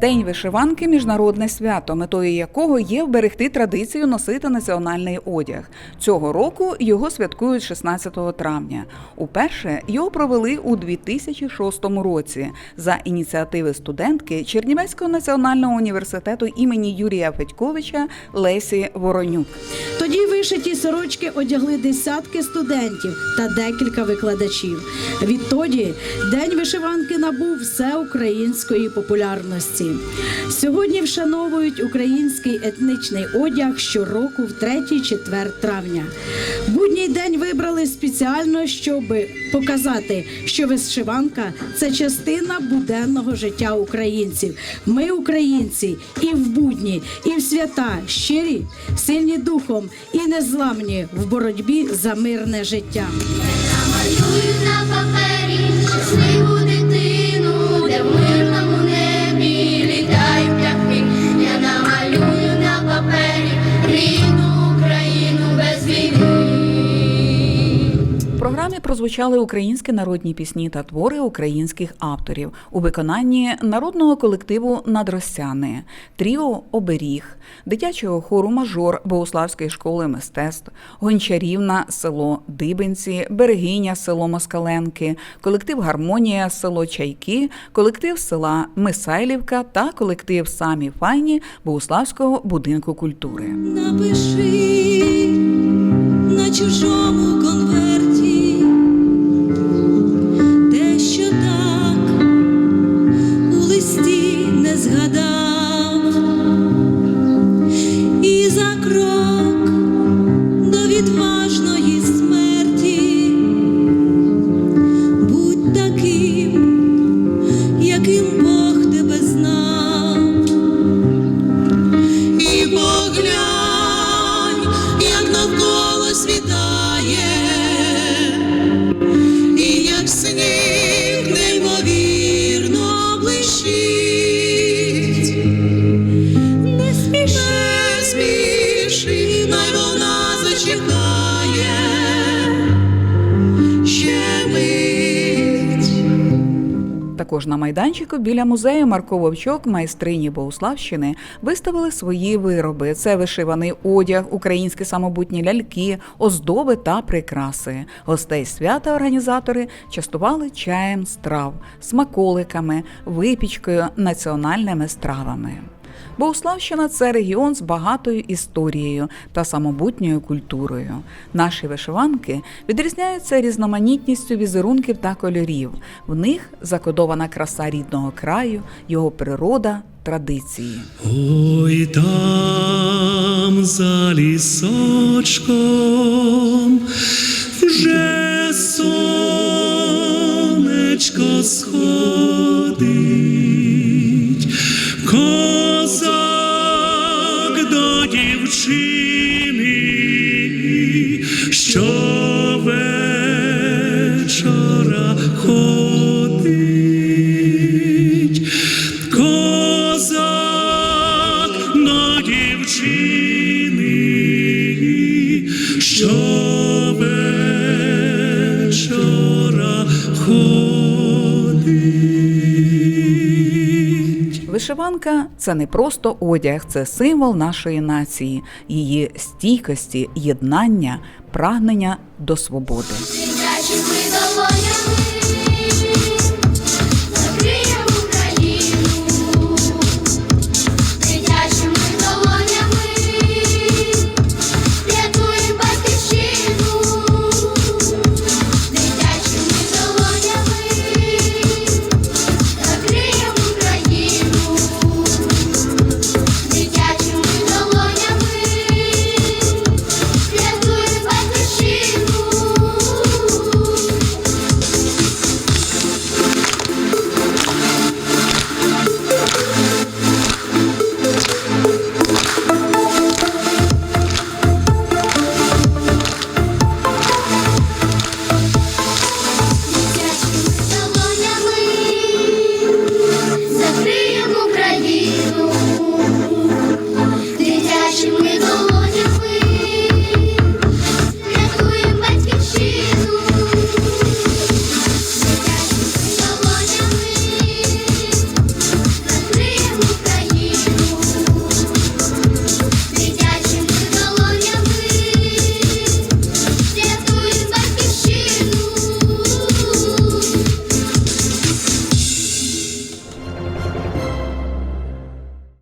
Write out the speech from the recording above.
День вишиванки міжнародне свято, метою якого є вберегти традицію носити національний одяг. Цього року його святкують 16 травня. Уперше його провели у 2006 році за ініціативи студентки Чернівецького національного університету імені Юрія Федьковича Лесі Воронюк. Тоді вишиті сорочки одягли десятки студентів та декілька викладачів. Відтоді день вишиванки набув всеукраїнської популярності. Сьогодні вшановують український етнічний одяг щороку в 3-4 травня. Будній день вибрали спеціально, щоб показати, що вишиванка це частина буденного життя українців. Ми, українці, і в будні, і в свята щирі, сильні духом і незламні в боротьбі за мирне життя. Малюю на папері щасливу програмі прозвучали українські народні пісні та твори українських авторів у виконанні народного колективу Надросяни, тріо Оберіг, дитячого хору Мажор Богославської школи мистецтв, Гончарівна, село Дибенці, Берегиня, село Москаленки, колектив Гармонія, село Чайки, колектив села Мисайлівка та колектив Самі Файні Богославського будинку культури. Напиши на чужому конверті світає, Також на майданчику біля музею Марко Вовчок, майстрині Богуславщини, виставили свої вироби: це вишиваний одяг, українські самобутні ляльки, оздоби та прикраси. Гостей свята організатори частували чаєм страв, смаколиками, випічкою, національними стравами. Богуславщина це регіон з багатою історією та самобутньою культурою. Наші вишиванки відрізняються різноманітністю візерунків та кольорів. В них закодована краса рідного краю, його природа, традиції. Ой там за лісочком she Вишиванка це не просто одяг, це символ нашої нації, її стійкості, єднання, прагнення до свободи.